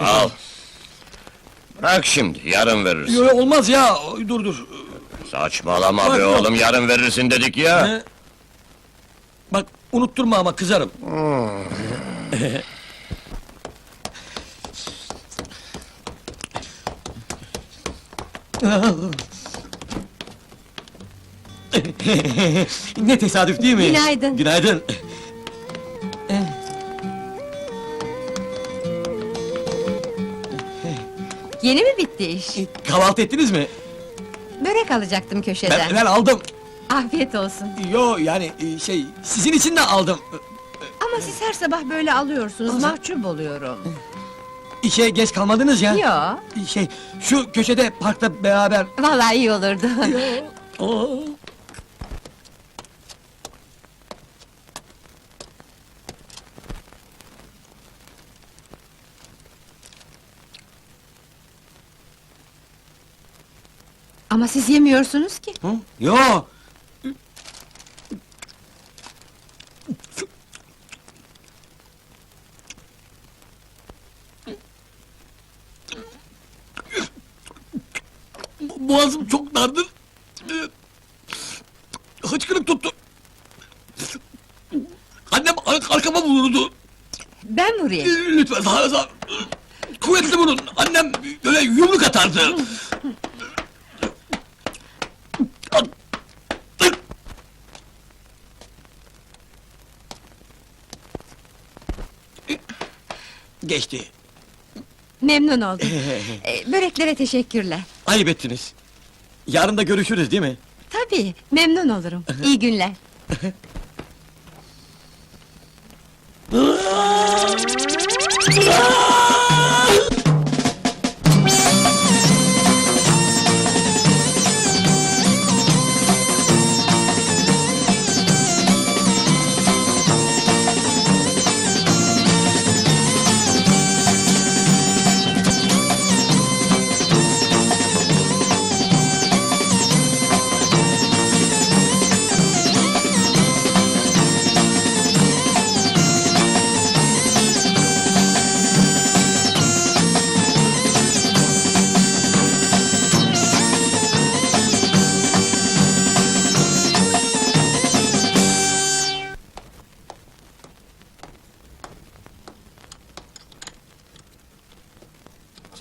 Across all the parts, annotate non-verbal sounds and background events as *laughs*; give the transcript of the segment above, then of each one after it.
Al. Bırak şimdi, yarın verirsin. Yo, yo, olmaz ya, dur dur. Saçmalama Bak, be yok. oğlum, yarın verirsin dedik ya. He? Bak, unutturma ama kızarım. ne tesadüf değil mi? Günaydın. Günaydın. Yeni mi bitti iş? Kahvaltı ettiniz mi? Börek alacaktım köşeden. Ben, ben aldım. Afiyet olsun. Yo yani e, şey sizin için de aldım. Ama siz her sabah böyle alıyorsunuz, mahcup oluyorum. İşe geç kalmadınız ya. Yo, Şey şu köşede parkta beraber. vallahi iyi olurdu. *laughs* Oo. Ama siz yemiyorsunuz ki. Hı? Yo. Boğazım çok dardır. Hıçkırık tuttu. Annem ar- arkama vurdu. Ben vurayım. Lütfen sağ sağ. Kuvvetli vurun. Annem böyle yumruk atardı. Geçti. Memnun oldum. Ee, *laughs* Böreklere teşekkürler. Ayıp ettiniz. Yarın da görüşürüz değil mi? Tabii, memnun olurum. İyi günler. *laughs*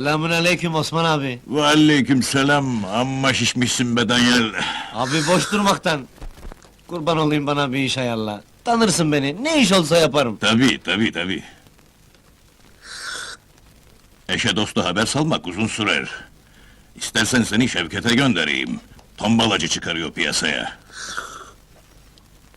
Selamun aleyküm Osman abi. Ve aleyküm selam. Amma şişmişsin be Danyal. Abi boş durmaktan. Kurban olayım bana bir iş ayarla. Tanırsın beni, ne iş olsa yaparım. Tabii, tabii, tabii. Eşe dosta haber salmak uzun sürer. İstersen seni Şevket'e göndereyim. Tombalacı çıkarıyor piyasaya.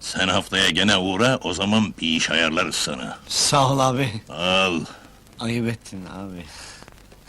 Sen haftaya gene uğra, o zaman bir iş ayarlarız sana. Sağ ol abi. Al. Ayıp ettin abi.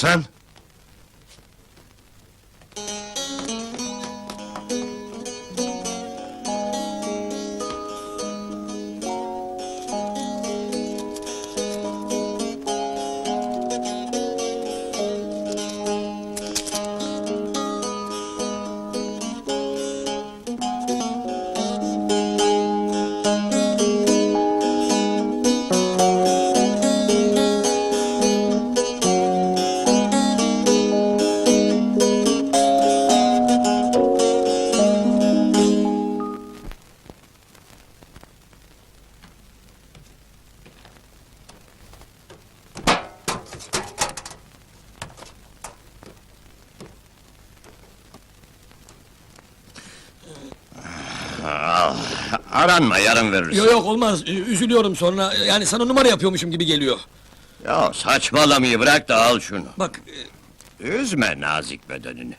Hasan! Aranma, yarın veririz. Yok yok olmaz, Ü- üzülüyorum sonra. Yani sana numara yapıyormuşum gibi geliyor. Ya saçmalamayı bırak da al şunu. Bak, e, Üzme nazik bedenini.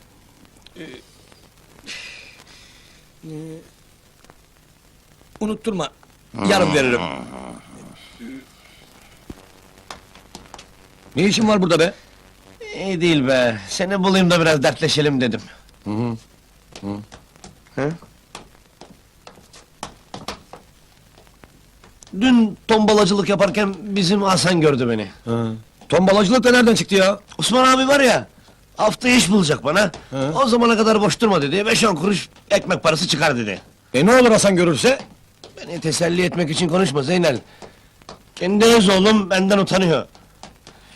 unutturma. Yarın veririm. Ne işin var burada be? İyi değil be. Seni bulayım da biraz dertleşelim dedim. Hı? Dün tombalacılık yaparken bizim Hasan gördü beni. Tombalacılık da nereden çıktı ya? Osman abi var ya, hafta iş bulacak bana. O zamana kadar boş durma dedi, beş on kuruş ekmek parası çıkar dedi. E ne olur Hasan görürse? Beni teselli etmek için konuşma Zeynel. Kendi öz oğlum benden utanıyor.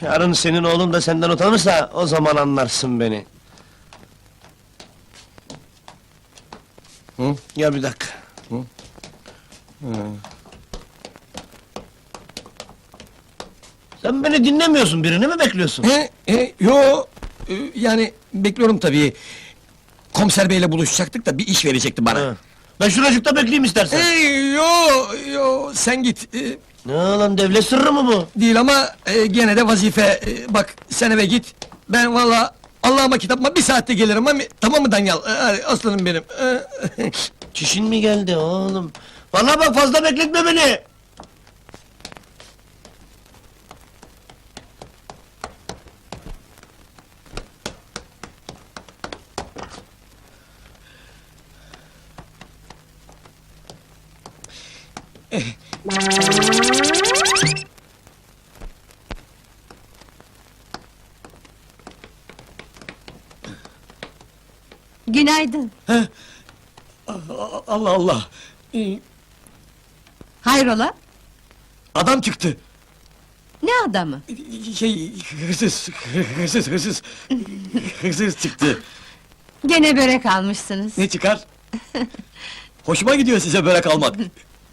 Yarın senin oğlun da senden utanırsa o zaman anlarsın beni. Hı? Ya bir dakika. Hı? Sen beni dinlemiyorsun, birini mi bekliyorsun? He, he, yo, e, yani bekliyorum tabii. Komiser beyle buluşacaktık da bir iş verecekti bana. Ha. Ben şuracıkta bekleyeyim istersen. Hey, yo, yo, sen git. E, Ne lan devlet sırrı mı bu? değil ama e, gene de vazife. E, bak, sen eve git. Ben valla Allah'ıma kitabıma bir saatte gelirim ama tamam mı Danyal? E, aslanım benim. E, *laughs* Çişin mi geldi oğlum? Bana bak fazla bekletme beni! Günaydın. Allah Allah. E, Hayrola? adam çıktı. Ne adamı? Şey, hırsız, hırsız, hırsız. Hırsız çıktı. Gene börek almışsınız. Ne çıkar? Hoşuma gidiyor size börek almak.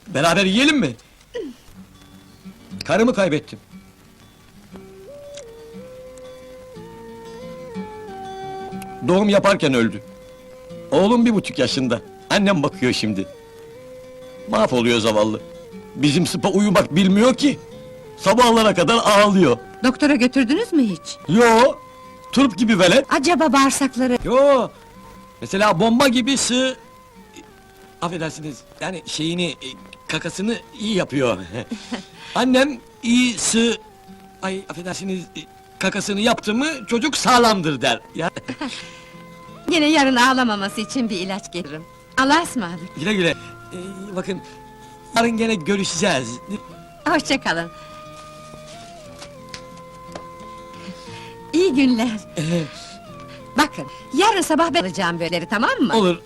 Beraber yiyelim mi? Karımı kaybettim. Doğum yaparken öldü. Oğlum bir buçuk yaşında. Annem bakıyor şimdi. Mahvoluyor zavallı. Bizim sıpa uyumak bilmiyor ki. Sabahlara kadar ağlıyor. Doktora götürdünüz mü hiç? Yo, turp gibi velet. Acaba bağırsakları... Yo. Mesela bomba gibi sığ... Affedersiniz, yani şeyini, e, kakasını iyi yapıyor. *laughs* Annem iyi sığ... Ay affedersiniz, e, kakasını yaptı mı çocuk sağlamdır der. Ya, *laughs* Gene yarın ağlamaması için bir ilaç getiririm. Allah'a ısmarladık. güle güle. Ee, bakın, yarın gene görüşeceğiz. Hoşça kalın. İyi günler. Bakın, yarın sabah ben alacağım böyleleri, tamam mı? Olur.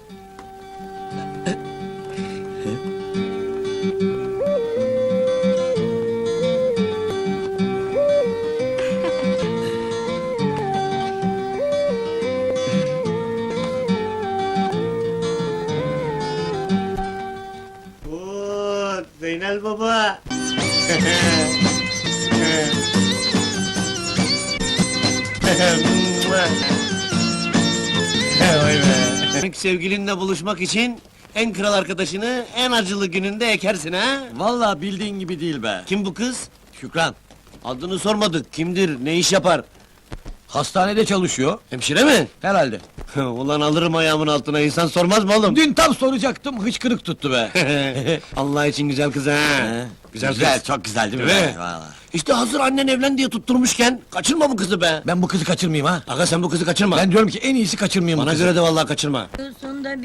Baba. Vay be. Sevgilinle buluşmak için en kral arkadaşını en acılı gününde ekersin ha? Vallahi bildiğin gibi değil be. Kim bu kız? Şükran. Adını sormadık. Kimdir? Ne iş yapar? Hastanede çalışıyor. Hemşire mi? Herhalde. Ulan alırım ayağımın altına. İnsan sormaz mı oğlum? Dün tam soracaktım, hıçkırık tuttu be. *laughs* Allah için güzel kız ha. Güzel, Güzel, kız. çok güzel değil mi Değil be? mi? Vallahi. İşte hazır annen evlen diye tutturmuşken kaçırma bu kızı be. Ben bu kızı kaçırmayayım ha. Aga sen bu kızı kaçırma. Ben diyorum ki en iyisi kaçırmayayım bu Bana kızı. göre de vallahi kaçırma. Dursun